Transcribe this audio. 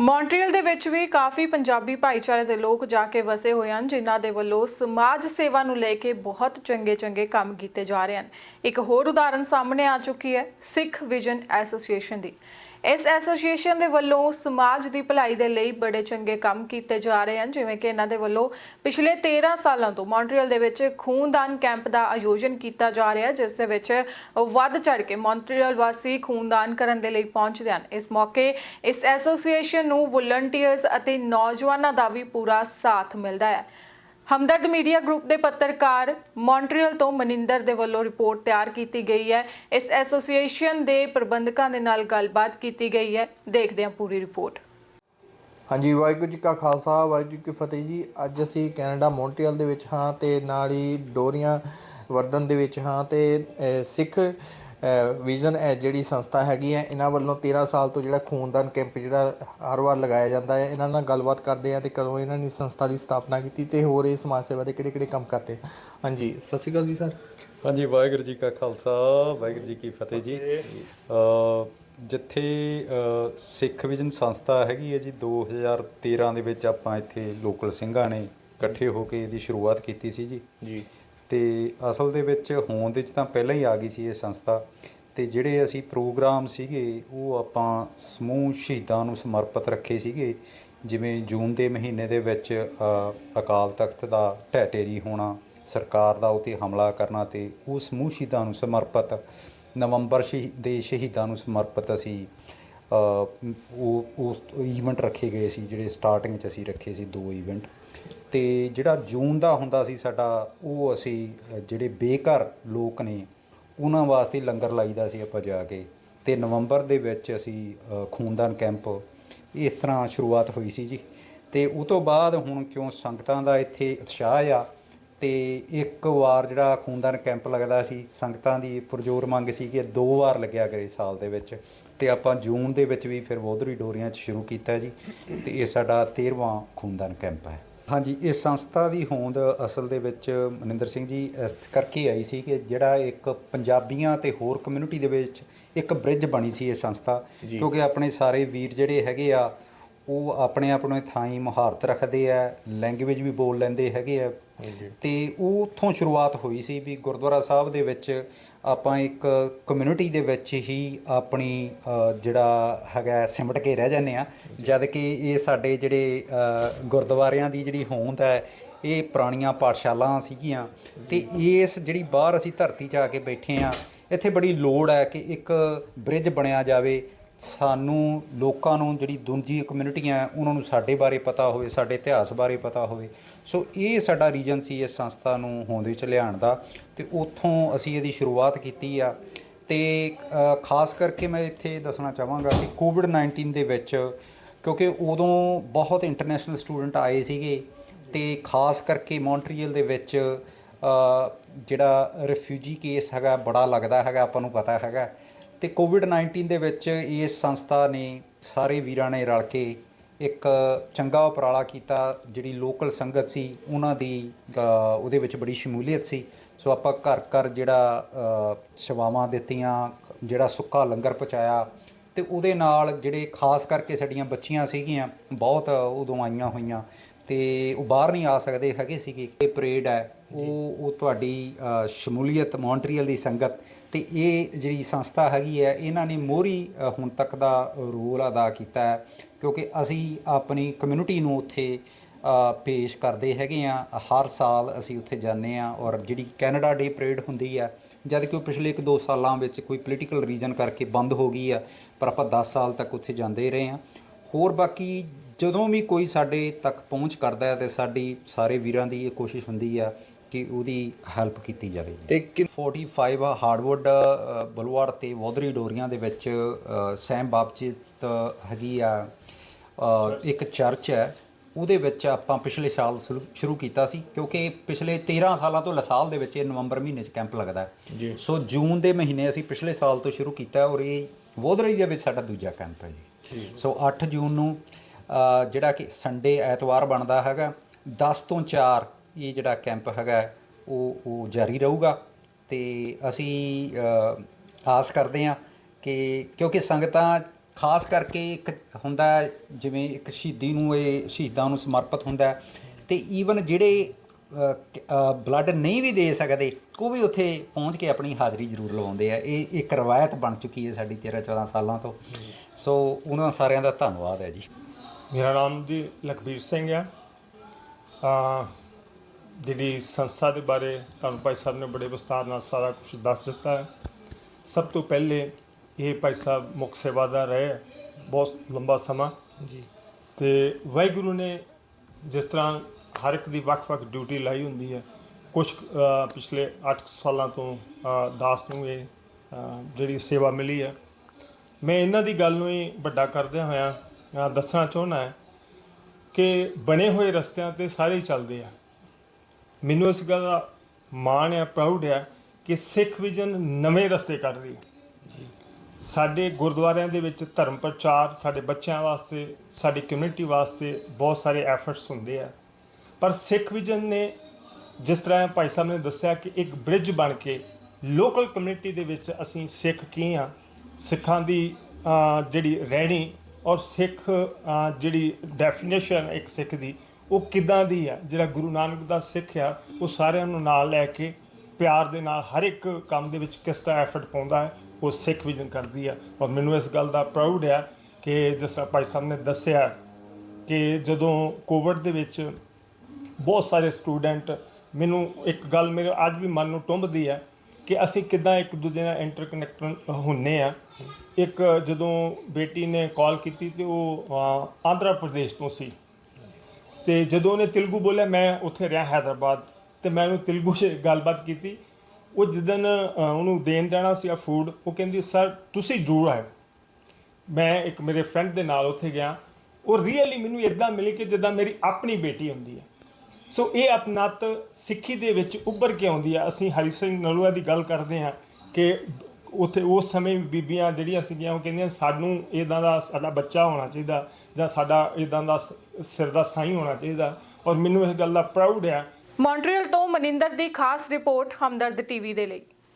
Montreal ਦੇ ਵਿੱਚ ਵੀ ਕਾਫੀ ਪੰਜਾਬੀ ਭਾਈਚਾਰੇ ਦੇ ਲੋਕ ਜਾ ਕੇ ਵਸੇ ਹੋਏ ਹਨ, ਜਿਨ੍ਹਾਂ ਦੇ ਵੱਲੋਂ ਸਮਾਜ ਸੇਵਾ ਨੂੰ ਲੈ ਕੇ ਬਹੁਤ ਚੰਗੇ ਚੰਗੇ ਕੰਮ ਕੀਤੇ ਜਾ ਰਹੇ ਹਨ। ਇੱਕ ਹੋਰ ਉਦਾਹਰਨ ਸਾਹਮਣੇ ਆ ਚੁੱਕੀ ਹੈ, ਸਿੱਖ ਵਿਜ਼ਨ ਐਸੋਸੀਏਸ਼ਨ ਦੀ। ਇਸ ਐਸੋਸੀਏਸ਼ਨ ਦੇ ਵੱਲੋਂ ਸਮਾਜ ਦੀ ਭਲਾਈ ਦੇ ਲਈ ਬੜੇ ਚੰਗੇ ਕੰਮ ਕੀਤੇ ਜਾ ਰਹੇ ਹਨ, ਜਿਵੇਂ ਕਿ ਇਹਨਾਂ ਦੇ ਵੱਲੋਂ ਪਿਛਲੇ 13 ਸਾਲਾਂ ਤੋਂ ਮੌਂਟਰੀਅਲ ਦੇ ਵਿੱਚ ਖੂਨਦਾਨ ਕੈਂਪ ਦਾ ਆਯੋਜਨ ਕੀਤਾ ਜਾ ਰਿਹਾ ਹੈ, ਜਿਸ ਦੇ ਵਿੱਚ ਵੱਧ ਚੜ ਕੇ ਮੌਂਟਰੀਅਲ ਵਾਸੀ ਖੂਨਦਾਨ ਕਰਨ ਦੇ ਲਈ ਪਹੁੰਚਦੇ ਹਨ। ਇਸ ਮੌਕੇ ਇਸ ਐਸੋਸੀਏਸ਼ਨ ਨੂੰ ਵਲੰਟੀਅਰਸ ਅਤੇ ਨੌਜਵਾਨਾਂ ਦਾ ਵੀ ਪੂਰਾ ਸਾਥ ਮਿਲਦਾ ਹੈ। ਹਮਦਰਦ ਮੀਡੀਆ ਗਰੁੱਪ ਦੇ ਪੱਤਰਕਾਰ ਮੌਂਟਰੀਅਲ ਤੋਂ ਮਨਿੰਦਰ ਦੇ ਵੱਲੋਂ ਰਿਪੋਰਟ ਤਿਆਰ ਕੀਤੀ ਗਈ ਹੈ। ਇਸ ਐਸੋਸੀਏਸ਼ਨ ਦੇ ਪ੍ਰਬੰਧਕਾਂ ਦੇ ਨਾਲ ਗੱਲਬਾਤ ਕੀਤੀ ਗਈ ਹੈ। ਦੇਖਦੇ ਹਾਂ ਪੂਰੀ ਰਿਪੋਰਟ। ਹਾਂਜੀ, ਵਾਹਿਗੁਰੂ ਜੀ ਕਾ ਖਾਲਸਾ, ਵਾਹਿਗੁਰੂ ਜੀ ਕੀ ਫਤਿਹ ਜੀ। ਅੱਜ ਅਸੀਂ ਕੈਨੇਡਾ ਮੌਂਟਰੀਅਲ ਦੇ ਵਿੱਚ ਹਾਂ ਤੇ ਨਾਲ ਹੀ ਡੋਰੀਆਂ ਵਰਦਨ ਦੇ ਵਿੱਚ ਹਾਂ ਤੇ ਸਿੱਖ ਵਿਜ਼ਨ ਹੈ ਜਿਹੜੀ ਸੰਸਥਾ ਹੈਗੀ ਹੈ ਇਹਨਾਂ ਵੱਲੋਂ 13 ਸਾਲ ਤੋਂ ਜਿਹੜਾ ਖੂਨਦਾਨ ਕੈਂਪ ਜਿਹੜਾ ਹਰ ਵਾਰ ਲਗਾਇਆ ਜਾਂਦਾ ਹੈ ਇਹਨਾਂ ਨਾਲ ਗੱਲਬਾਤ ਕਰਦੇ ਆ ਤੇ ਕਦੋਂ ਇਹਨਾਂ ਨੇ ਸੰਸਥਾ ਦੀ ਸਥਾਪਨਾ ਕੀਤੀ ਤੇ ਹੋਰ ਇਹ ਸਮਾਜ ਸੇਵਾ ਦੇ ਕਿਹੜੇ ਕਿਹੜੇ ਕੰਮ ਕਰਦੇ ਹਾਂਜੀ ਸਤਿ ਸ਼੍ਰੀ ਅਕਾਲ ਜੀ ਸਰ। ਹਾਂਜੀ ਵਾਹਿਗੁਰੂ ਜੀ ਕਾ ਖਾਲਸਾ ਵਾਹਿਗੁਰੂ ਜੀ ਕੀ ਫਤਿਹ ਜੀ। ਜਿੱਥੇ ਸਿੱਖ ਵਿਜਨ ਸੰਸਥਾ ਹੈਗੀ ਹੈ ਜੀ 2013 ਦੇ ਵਿੱਚ ਆਪਾਂ ਇੱਥੇ ਲੋਕਲ ਸਿੰਘਾਂ ਨੇ ਇਕੱਠੇ ਹੋ ਕੇ ਇਹਦੀ ਸ਼ੁਰੂਆਤ ਕੀਤੀ ਸੀ ਜੀ। ਜੀ। ਤੇ ਅਸਲ ਦੇ ਵਿੱਚ ਹੋਂਦ ਵਿੱਚ ਤਾਂ ਪਹਿਲਾਂ ਹੀ ਆ ਗਈ ਸੀ ਇਹ ਸੰਸਥਾ ਤੇ ਜਿਹੜੇ ਅਸੀਂ ਪ੍ਰੋਗਰਾਮ ਸੀਗੇ, ਉਹ ਆਪਾਂ ਸਮੂਹ ਸ਼ਹੀਦਾਂ ਨੂੰ ਸਮਰਪਿਤ ਰੱਖੇ ਸੀਗੇ। ਜਿਵੇਂ ਜੂਨ ਦੇ ਮਹੀਨੇ ਦੇ ਵਿੱਚ ਅਕਾਲ ਤਖਤ ਦਾ ਢਹਿ ਹੋਣਾ, ਸਰਕਾਰ ਦਾ ਉਤੇ ਹਮਲਾ ਕਰਨਾ ਤੇ ਉਹ ਸਮੂਹ ਸ਼ਹੀਦਾਂ ਨੂੰ ਸਮਰਪਿਤ, ਨਵੰਬਰ ਸ਼ਹੀ ਦੇ ਸ਼ਹੀਦਾਂ ਨੂੰ ਸਮਰਪਿਤ ਅਸੀਂ ਉਹ, ਉਸ ਈਵੈਂਟ ਰੱਖੇ ਗਏ ਸੀ, ਜਿਹੜੇ ਸਟਾਰਟਿੰਗ 'ਚ ਅਸੀਂ ਰੱਖੇ ਸੀ ਦੋ ਈਵੈਂਟ ਤੇ ਜਿਹੜਾ ਜੂਨ ਦਾ ਹੁੰਦਾ ਸੀ ਸਾਡਾ, ਉਹ ਅਸੀਂ ਜਿਹੜੇ ਬੇਘਰ ਲੋਕ ਨੇ, ਉਹਨਾਂ ਵਾਸਤੇ ਲੰਗਰ ਲਾਈਦਾ ਸੀ ਆਪਾਂ ਜਾ ਕੇ। ਤੇ ਨਵੰਬਰ ਦੇ ਵਿੱਚ ਅਸੀਂ ਖੂਨਦਾਨ ਕੈਂਪ ਇਸ ਤਰ੍ਹਾਂ ਸ਼ੁਰੂਆਤ ਹੋਈ ਸੀ ਜੀ। ਤੇ ਉਹ ਤੋਂ ਬਾਅਦ ਹੁਣ ਕਿਉਂ ਸੰਗਤਾਂ ਦਾ ਇੱਥੇ ਉਤਸ਼ਾਹ ਆ, ਤੇ ਇੱਕ ਵਾਰ ਜਿਹੜਾ ਖੂਨਦਾਨ ਕੈਂਪ ਲੱਗਦਾ ਸੀ, ਸੰਗਤਾਂ ਦੀ ਪੁਰਜੋਰ ਮੰਗ ਸੀ ਕਿ ਦੋ ਵਾਰ ਲੱਗਿਆ ਕਰੇ ਸਾਲ ਦੇ ਵਿੱਚ। ਤੇ ਆਪਾਂ ਜੂਨ ਦੇ ਵਿੱਚ ਵੀ ਫਿਰ ਬੋਧਰੀ ਡੋਰੀਆਂ 'ਚ ਸ਼ੁਰੂ ਕੀਤਾ ਜੀ। ਤੇ ਇਹ ਸਾਡਾ 13ਵਾਂ ਖੂਨਦਾਨ ਕੈਂਪ ਹੈ। ਹਾਂਜੀ ਇਸ ਸੰਸਥਾ ਦੀ ਹੋਂਦ ਅਸਲ ਦੇ ਵਿੱਚ ਮਨਿੰਦਰ ਸਿੰਘ ਜੀ ਇਸ ਕਰਕੇ ਆਈ ਸੀ ਕਿ ਜਿਹੜਾ ਇੱਕ ਪੰਜਾਬੀਆਂ ਤੇ ਹੋਰ ਕਮਿਊਨਿਟੀ ਦੇ ਵਿੱਚ ਇੱਕ ਬ੍ਰਿਜ ਬਣੀ ਸੀ ਇਹ ਸੰਸਥਾ। ਕਿਉਂਕਿ ਆਪਣੇ ਸਾਰੇ ਵੀਰ ਜਿਹੜੇ ਹੈਗੇ ਆ ਉਹ ਆਪਣੇ ਆਪਣੇ ਥਾਈਂ ਮੁਹਾਰਤ ਰੱਖਦੇ ਆ ਲੈਂਗੁਏਜ ਵੀ ਬੋਲ ਲੈਂਦੇ ਹੈਗੇ ਆ। ਤੇ ਉਹ ਉੱਥੋਂ ਸ਼ੁਰੂਆਤ ਹੋਈ ਸੀ ਵੀ ਗੁਰਦੁਆਰਾ ਸਾਹਿਬ ਦੇ ਵਿੱਚ ਆਪਾਂ ਇੱਕ ਕਮਿਊਨਿਟੀ ਦੇ ਵਿੱਚ ਹੀ ਆਪਣੀ ਜਿਹੜਾ ਹੈਗਾ ਸਿਮਟ ਕੇ ਰਹਿ ਜਾਂਦੇ ਆ ਜਦ ਕਿ ਇਹ ਸਾਡੇ ਜਿਹੜੇ ਗੁਰਦੁਆਰਿਆਂ ਦੀ ਜਿਹੜੀ ਹੋਂਦ ਹੈ ਇਹ ਪੁਰਾਣੀਆਂ ਪਾਠਸ਼ਾਲਾਵਾਂ ਸੀਗੀਆਂ। ਤੇ ਇਸ ਜਿਹੜੀ ਬਾਹਰ ਅਸੀਂ ਧਰਤੀ 'ਚ ਆ ਕੇ ਬੈਠੇ ਆ ਇੱਥੇ ਬੜੀ ਲੋੜ ਹੈ ਕਿ ਇੱਕ ਬ੍ਰਿਜ ਬਣਿਆ ਜਾਵੇ। ਸਾਨੂੰ ਲੋਕਾਂ ਨੂੰ ਜਿਹੜੀ ਦੂਜੀ ਕਮਿਊਨਿਟੀਆਂ ਉਹਨਾਂ ਨੂੰ ਸਾਡੇ ਬਾਰੇ ਪਤਾ ਹੋਵੇ, ਸਾਡੇ ਇਤਿਹਾਸ ਬਾਰੇ ਪਤਾ ਹੋਵੇ। ਸੋ ਇਹ ਸਾਡਾ ਰੀਜਨ ਸੀ ਇਸ ਸੰਸਥਾ ਨੂੰ ਹੋਂਦ ਵਿੱਚ ਲਿਆਉਣ ਦਾ ਤੇ ਉੱਥੋਂ ਅਸੀਂ ਇਹਦੀ ਸ਼ੁਰੂਆਤ ਕੀਤੀ ਆ। ਤੇ ਖਾਸ ਕਰਕੇ ਮੈਂ ਇੱਥੇ ਦੱਸਣਾ ਚਾਹਾਂਗਾ ਕਿ ਕੋਵਿਡ 19 ਦੇ ਵਿੱਚ ਕਿਉਂਕਿ ਉਦੋਂ ਬਹੁਤ ਇੰਟਰਨੈਸ਼ਨਲ ਸਟੂਡੈਂਟ ਆਏ ਸੀਗੇ ਤੇ ਖਾਸ ਕਰਕੇ ਮੌਂਟਰੀਅਲ ਦੇ ਵਿੱਚ ਜਿਹੜਾ ਰਿਫਿਊਜੀ ਕੇਸ ਹੈਗਾ, ਬੜਾ ਲੱਗਦਾ ਹੈਗਾ, ਆਪਾਂ ਨੂੰ ਪਤਾ ਹੈਗਾ। ਤੇ ਕੋਵਿਡ 19 ਦੇ ਵਿੱਚ ਇਸ ਸੰਸਥਾ ਨੇ ਸਾਰੇ ਵੀਰਾਂ ਨੇ ਰਲ ਕੇ ਇੱਕ ਚੰਗਾ ਉਪਰਾਲਾ ਕੀਤਾ ਜਿਹੜੀ ਲੋਕਲ ਸੰਗਤ ਸੀ ਉਹਨਾਂ ਦੀ ਉਹਦੇ ਵਿੱਚ ਬੜੀ ਸ਼ਮੂਲੀਅਤ ਸੀ। ਸੋ ਆਪਾਂ ਘਰ ਘਰ ਜਿਹੜਾ ਸੇਵਾਵਾਂ ਦਿੱਤੀਆਂ ਜਿਹੜਾ ਸੁੱਕਾ ਲੰਗਰ ਪਹੁੰਚਾਇਆ ਤੇ ਉਹਦੇ ਨਾਲ ਜਿਹੜੇ ਖਾਸ ਕਰਕੇ ਸਾਡੀਆਂ ਬੱਚੀਆਂ ਸੀਗੀਆਂ ਬਹੁਤ ਉਦੋਂ ਆਈਆਂ ਹੋਈਆਂ ਤੇ ਉਹ ਬਾਹਰ ਨਹੀਂ ਆ ਸਕਦੇ ਹੈਗੇ ਸੀਗੇ। ਇਹ ਪਰੇਡ ਹੈ। ਉਹ ਉਹ ਤੁਹਾਡੀ ਸ਼ਮੂਲੀਅਤ ਮੌਂਟਰੀਅਲ ਦੀ ਸੰਗਤ ਤੇ ਇਹ ਜਿਹੜੀ ਸੰਸਥਾ ਹੈਗੀ ਹੈ, ਇਹਨਾਂ ਨੇ ਮੋਹਰੀ ਹੁਣ ਤੱਕ ਦਾ ਰੋਲ ਅਦਾ ਕੀਤਾ ਹੈ, ਕਿਉਂਕਿ ਅਸੀਂ ਆਪਣੀ ਕਮਿਊਨਿਟੀ ਨੂੰ ਉੱਥੇ ਪੇਸ਼ ਕਰਦੇ ਹੈਗੇ ਆ ਹਰ ਸਾਲ ਅਸੀਂ ਉੱਥੇ ਜਾਂਦੇ ਆ ਔਰ ਜਿਹੜੀ ਕੈਨੇਡਾ ਡੇ ਪਰੇਡ ਹੁੰਦੀ ਆ ਜਦ ਕਿ ਉਹ ਪਿਛਲੇ 1-2 ਸਾਲਾਂ ਵਿੱਚ ਕੋਈ ਪੋਲੀਟੀਕਲ ਰੀਜ਼ਨ ਕਰਕੇ ਬੰਦ ਹੋ ਗਈ ਆ ਪਰ ਆਪਾਂ 10 ਸਾਲ ਤੱਕ ਉੱਥੇ ਜਾਂਦੇ ਰਹੇ ਆ ਹੋਰ ਬਾਕੀ ਜਦੋਂ ਵੀ ਕੋਈ ਸਾਡੇ ਤੱਕ ਪਹੁੰਚ ਕਰਦਾ ਹੈ ਤੇ ਸਾਡੀ ਸਾਰੇ ਵੀਰਾਂ ਦੀ ਇਹ ਕੋਸ਼ਿਸ਼ ਹੁੰਦੀ ਆ ਕਿ ਉਹਦੀ ਹੈਲਪ ਕੀਤੀ ਜਾਵੇ ਤੇ ਕਿ 45 ਹਾਰਡਵੁੱਡ ਅ, ਬੁਲਵਾਰਡ ਤੇ ਵੋਦਰੀ ਡੋਰੀਆਂ ਦੇ ਵਿੱਚ ਅ, ਸੈਮ ਬਾਪਚਿਤ ਹੈਗੀ ਆ ਅ, ਇੱਕ ਚਰਚ ਹੈ। ਉਹਦੇ ਵਿੱਚ ਆਪਾਂ ਪਿਛਲੇ ਸਾਲ ਸ਼ੁਰੂ- ਸ਼ੁਰੂ ਕੀਤਾ ਸੀ ਕਿਉਂਕਿ ਪਿਛਲੇ 13 ਸਾਲਾਂ ਤੋਂ ਲਸਾਲ ਦੇ ਵਿੱਚ ਇਹ ਨਵੰਬਰ ਮਹੀਨੇ 'ਚ ਕੈਂਪ ਲੱਗਦਾ ਹੈ। ਜੀ। ਸੋ ਜੂਨ ਦੇ ਮਹੀਨੇ ਅਸੀਂ ਪਿਛਲੇ ਸਾਲ ਤੋਂ ਸ਼ੁਰੂ ਕੀਤਾ ਔਰ ਇਹ ਵੋਦਰੀ ਦੇ ਵਿੱਚ ਸਾਡਾ ਦੂਜਾ ਕੈਂਪ ਹੈ ਜੀ। ਸੋ 8 ਜੂਨ ਨੂੰ ਅ, ਜਿਹੜਾ ਕਿ ਸੰਡੇ ਐਤਵਾਰ ਬਣਦਾ ਹੈਗਾ 10 ਤੋਂ 4 ਇਹ ਜਿਹੜਾ ਕੈਂਪ ਹੈਗਾ, ਉਹ ਉਹ ਜਾਰੀ ਰਹੂਗਾ। ਤੇ ਅਸੀਂ ਆਸ ਕਰਦੇ ਹਾਂ ਕਿ, ਕਿਉਂਕਿ ਸੰਗਤਾਂ ਖਾਸ ਕਰਕੇ ਇੱਕ ਹੁੰਦਾ ਜਿਵੇਂ ਇੱਕ ਸ਼ਹੀਦੀ ਨੂੰ ਇਹ ਸ਼ਹੀਦਾਂ ਨੂੰ ਸਮਰਪਿਤ ਹੁੰਦਾ ਹੈ। ਤੇ ਈਵਨ ਜਿਹੜੇ ਬਲੱਡ ਨਹੀਂ ਵੀ ਦੇ ਸਕਦੇ, ਉਹ ਵੀ ਉੱਥੇ ਪਹੁੰਚ ਕੇ ਆਪਣੀ ਹਾਜ਼ਰੀ ਜ਼ਰੂਰ ਲਵਾਉਂਦੇ ਆ। ਇਹ ਇੱਕ ਰਵਾਇਤ ਬਣ ਚੁੱਕੀ ਹੈ ਸਾਡੀ 13 14 ਸਾਲਾਂ ਤੋਂ। ਸੋ, ਉਹਨਾਂ ਸਾਰਿਆਂ ਦਾ ਧੰਨਵਾਦ ਹੈ ਜੀ। ਮੇਰਾ ਨਾਮ ਜੀ ਲਖਬੀਰ ਸਿੰਘ ਆ। ਆ ਜਿਹੜੀ ਸੰਸਥਾ ਦੇ ਬਾਰੇ ਤੁਹਾਨੂੰ ਭਾਈ ਸਾਹਿਬ ਨੇ ਬੜੇ ਵਿਸਤਾਰ ਨਾਲ ਸਾਰਾ ਕੁਝ ਦੱਸ ਦਿੱਤਾ ਹੈ। ਸਭ ਤੋਂ ਪਹਿਲੇ ਇਹ ਭਾਈ ਸਾਹਿਬ ਮੁੱਖ ਸੇਵਾਦਾਰ ਰਹੇ ਬਹੁਤ ਲੰਬਾ ਸਮਾਂ। ਜੀ। ਤੇ ਵਾਹਿਗੁਰੂ ਨੇ ਜਿਸ ਤਰ੍ਹਾਂ ਹਰ ਇੱਕ ਦੀ ਵੱਖ-ਵੱਖ ਡਿਊਟੀ ਲਾਈ ਹੁੰਦੀ ਹੈ ਕੁਝ ਪਿਛਲੇ 8 ਸਾਲਾਂ ਤੋਂ ਦਾਸ ਨੂੰ ਇਹ ਜਿਹੜੀ ਸੇਵਾ ਮਿਲੀ ਹੈ। ਮੈਂ ਇਹਨਾਂ ਦੀ ਗੱਲ ਨੂੰ ਹੀ ਵੱਡਾ ਕਰਦਿਆਂ ਹੋਇਆਂ ਦੱਸਣਾ ਚਾਹੁੰਦਾ ਹੈ ਕਿ ਬਣੇ ਹੋਏ ਰਸਤਿਆਂ ਤੇ ਸਾਰੇ ਚੱਲਦੇ ਆ। ਮੈਨੂੰ ਇਸ ਗੱਲ ਦਾ ਮਾਣ ਹੈ ਪ੍ਰਾਊਡ ਹੈ ਕਿ ਸਿੱਖ ਵਿਜਨ ਨਵੇਂ ਰਸਤੇ ਕੱਢ ਰਹੀ ਹੈ। ਸਾਡੇ ਗੁਰਦੁਆਰਿਆਂ ਦੇ ਵਿੱਚ ਧਰਮ ਪ੍ਰਚਾਰ, ਸਾਡੇ ਬੱਚਿਆਂ ਵਾਸਤੇ, ਸਾਡੀ ਕਮਿਊਨਿਟੀ ਵਾਸਤੇ ਬਹੁਤ ਸਾਰੇ ਐਫਰਟਸ ਹੁੰਦੇ ਆ। ਪਰ ਸਿੱਖ ਵਿਜਨ ਨੇ ਜਿਸ ਤਰ੍ਹਾਂ ਭਾਈ ਸਾਹਿਬ ਨੇ ਦੱਸਿਆ ਕਿ ਇੱਕ ਬ੍ਰਿਜ ਬਣ ਕੇ ਲੋਕਲ ਕਮਿਊਨਿਟੀ ਦੇ ਵਿੱਚ ਅਸੀਂ ਸਿੱਖ ਕੀ ਆ? ਸਿੱਖਾਂ ਦੀ ਜਿਹੜੀ ਰਹਿਣੀ ਔਰ ਸਿੱਖ ਜਿਹੜੀ ਡੈਫੀਨੇਸ਼ਨ ਇੱਕ ਸਿੱਖ ਦੀ ਉਹ ਕਿੱਦਾਂ ਦੀ ਆ? ਜਿਹੜਾ ਗੁਰੂ ਨਾਨਕ ਦਾ ਸਿੱਖ ਆ, ਉਹ ਸਾਰਿਆਂ ਨੂੰ ਨਾਲ ਲੈ ਕੇ ਪਿਆਰ ਦੇ ਨਾਲ ਹਰ ਇੱਕ ਕੰਮ ਦੇ ਵਿੱਚ ਕਿਸ ਤਰ੍ਹਾਂ ਐਫਰਟ ਪਾਉਂਦਾ ਹੈ, ਉਹ ਸਿੱਖ ਵਿਜਨ ਕਰਦੀ ਆ। ਔਰ ਮੈਨੂੰ ਇਸ ਗੱਲ ਦਾ ਪ੍ਰਾਊਡ ਆ ਕਿ ਜਿਸ ਤਰ੍ਹਾਂ ਭਾਈ ਸਾਹਿਬ ਨੇ ਦੱਸਿਆ ਕਿ ਜਦੋਂ ਕੋਵਿਡ ਦੇ ਵਿੱਚ ਬਹੁਤ ਸਾਰੇ ਸਟੂਡੈਂਟ ਮੈਨੂੰ ਇੱਕ ਗੱਲ ਮੇਰੇ ਅੱਜ ਵੀ ਮਨ ਨੂੰ ਟੁੰਬਦੀ ਹੈ ਕਿ ਅਸੀਂ ਕਿਦਾਂ ਇੱਕ ਦੂਜੇ ਨਾਲ ਇੰਟਰਕਨੈਕਟ ਹੁੰਨੇ ਆ। ਇੱਕ ਜਦੋਂ ਬੇਟੀ ਨੇ ਕਾਲ ਕੀਤੀ ਤੇ ਉਹ ਆਂਧਰਾ ਪ੍ਰਦੇਸ਼ ਤੋਂ ਸੀ। ਤੇ ਜਦੋਂ ਉਹਨੇ ਤੇਲਗੂ ਬੋਲਿਆ, ਮੈਂ ਉੱਥੇ ਰਿਹਾ ਹੈਦਰਾਬਾਦ, ਤੇ ਮੈਂ ਉਹਨੂੰ ਤੇਲਗੂ 'ਚ ਗੱਲਬਾਤ ਕੀਤੀ। ਉਹ ਜਿੱਦਨ ਉਹਨੂੰ ਦੇਣ ਜਾਣਾ ਸੀ ਆ ਫੂਡ ਉਹ ਕਹਿੰਦੀ ਸਰ ਤੁਸੀਂ ਜ਼ਰੂਰ ਆਇਓ। ਮੈਂ ਇੱਕ ਮੇਰੇ ਫਰੈਂਡ ਦੇ ਨਾਲ ਉੱਥੇ ਗਿਆ। ਉਹ ਰੀਅਲੀ ਮੈਨੂੰ ਇਦਾਂ ਮਿਲੀ ਕਿ ਜਿੱਦਾਂ ਮੇਰੀ ਆਪਣੀ ਬੇਟੀ ਹੁੰਦੀ ਹੈ। ਸੋ ਇਹ ਆਪਣਤ ਸਿੱਖੀ ਦੇ ਵਿੱਚ ਉੱਭਰ ਕੇ ਆਉਂਦੀ ਆ। ਅਸੀਂ ਹਰੀ ਸਿੰਘ ਨਲੂਆ ਦੀ ਗੱਲ ਕਰਦੇ ਹਾਂ ਕਿ ਉੱਥੇ ਉਸ ਸਮੇਂ ਬੀਬੀਆਂ ਜਿਹੜੀਆਂ ਸੀਗੀਆਂ, ਉਹ ਕਹਿੰਦੀਆਂ, ਸਾਨੂੰ ਇਦਾਂ ਦਾ ਸਾਡਾ ਬੱਚਾ ਹੋਣਾ ਚਾਹੀਦਾ ਜਾਂ ਸਾਡਾ ਇਦਾਂ ਦਾ ਸ- ਸਿਰ ਦਾ ਸਾਈਂ ਹੋਣਾ ਚਾਹੀਦਾ। ਔਰ ਮੈਨੂੰ ਇਸ ਗੱਲ ਦਾ ਪ੍ਰਾਊਡ ਆ। ਮੌਂਟਰੀਅਲ ਤੋਂ ਮਨਿੰਦਰ ਦੀ ਖਾਸ ਰਿਪੋਰਟ ਹਮਦਰਦ ਟੀਵੀ ਦੇ ਲਈ।